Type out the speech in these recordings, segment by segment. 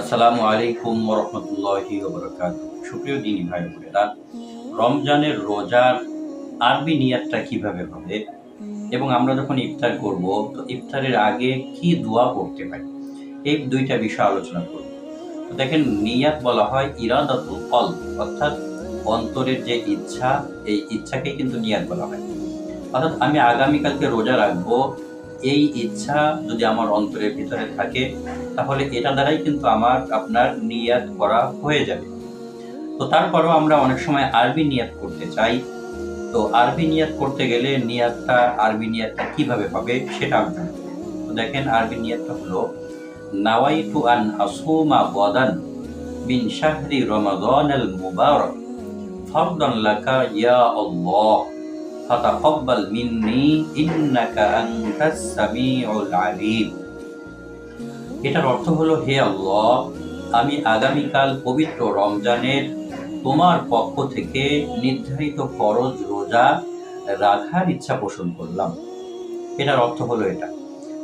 আসসালামু আলাইকুম রহমতুল্লাহি সুপ্রিয় দিনী ভাই বোনেরা, রমজানের রোজার আরবি নিয়াতটা কীভাবে হবে? এবং আমরা যখন ইফতার করব, তো ইফতারের আগে কি দোয়া পড়তে পারি এই দুইটা বিষয় আলোচনা করব। তো দেখেন, নিয়াত বলা হয় ইরাদাতুল কল অর্থাৎ অন্তরের যে ইচ্ছা, এই ইচ্ছাকে কিন্তু নিয়াত বলা হয়। অর্থাৎ আমি আগামীকালকে রোজা রাখব এই ইচ্ছা যদি আমার অন্তরের ভিতরে থাকে, তাহলে এটা দ্বারাই কিন্তু আমার আপনার নিয়াত করা হয়ে যাবে। তো তারপরেও আমরা অনেক সময় আরবি নিয়াত করতে চাই। তো আরবি নিয়াত করতে গেলে নিয়াতটা, আরবি নিয়াতটা কীভাবে হবে সেটা জানব তো দেখেন, আরবি নিয়াতটা হলো, নাওয়াইতু আন আসুমা গদান মিন শাহরি রমাদান আল মুবারক ফরদান লাকা ইয়া আল্লাহ। ফাতাকাব্বাল মিন্নি ইন্নাকা আনতাস সামিউল আলিম। এটার অর্থ হলো, হে আল্লাহ, আমি আগামীকাল পবিত্র রমজানের তোমার পক্ষ থেকে নির্ধারিত ফরজ রোজা রাখার ইচ্ছা পোষণ করলাম। এটার অর্থ হলো এটা।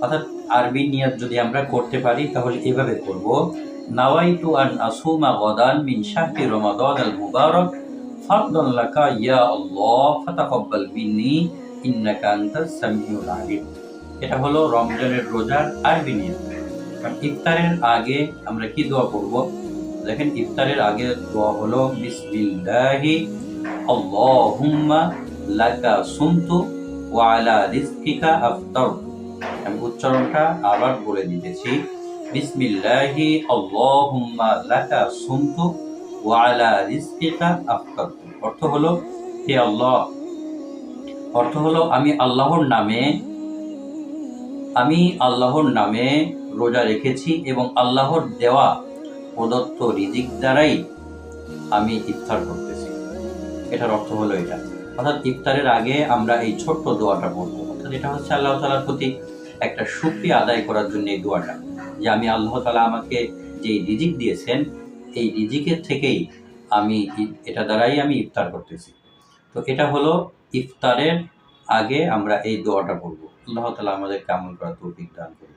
অর্থাৎ আরবি নিয়াত যদি আমরা করতে পারি, তাহলে এভাবে করব, নাওয়াইতু আন আসুমা গদান মিন শাহরি রমাদান আল মুবারক ফারদান লাকা, ইয়া আল্লাহ, ফাতাকাব্বাল মিন্নি, ইন্নাকা আনতাস সামিউল আলিম। এটা হলো রমজানের রোজার আরবি নিয়াত কারণ ইফতারের আগে আমরা কি দোয়া করব? দেখেন, ইফতারের আগে দোয়া হলো, বিসমিল্লাহি, আল্লাহুম্মা লাকা সুমতু ওয়া আলা রিজকিকা আফতার। আমি উচ্চারণটা আবার বলে দিতেছি, বিসমিল্লাহি, আল্লাহুম্মা লাকা সুমতু ওয়া আলা রিজকিকা আফতার। অর্থ হলো, হে আল্লাহ। অর্থ হলো, আমি আল্লাহর নামে, আমি আল্লাহর নামে রোজা রেখেছি এবং আল্লাহর দেওয়া প্রদত্ত রিজিক দ্বারাই আমি ইফতার করতেছি। এটার অর্থ হলো এটা। অর্থাৎ ইফতারের আগে আমরা এই ছোট্ট দোয়াটা পড়ব। অর্থাৎ এটা হচ্ছে আল্লাহ তালার প্রতি একটা সুক্রিয়া আদায় করার জন্য এই দোয়াটা। যে আমি আল্লাহ তালা আমাকে যে রিজিক দিয়েছেন, এই রিজিকের থেকেই আমি এটা দ্বারাই আমি ইফতার করতেছি। তো এটা হলো ইফতারের আগে আমরা এই দোয়াটা পড়ব। আল্লাহ তালা আমাদের কেমন করা তৌফিক দান করুন।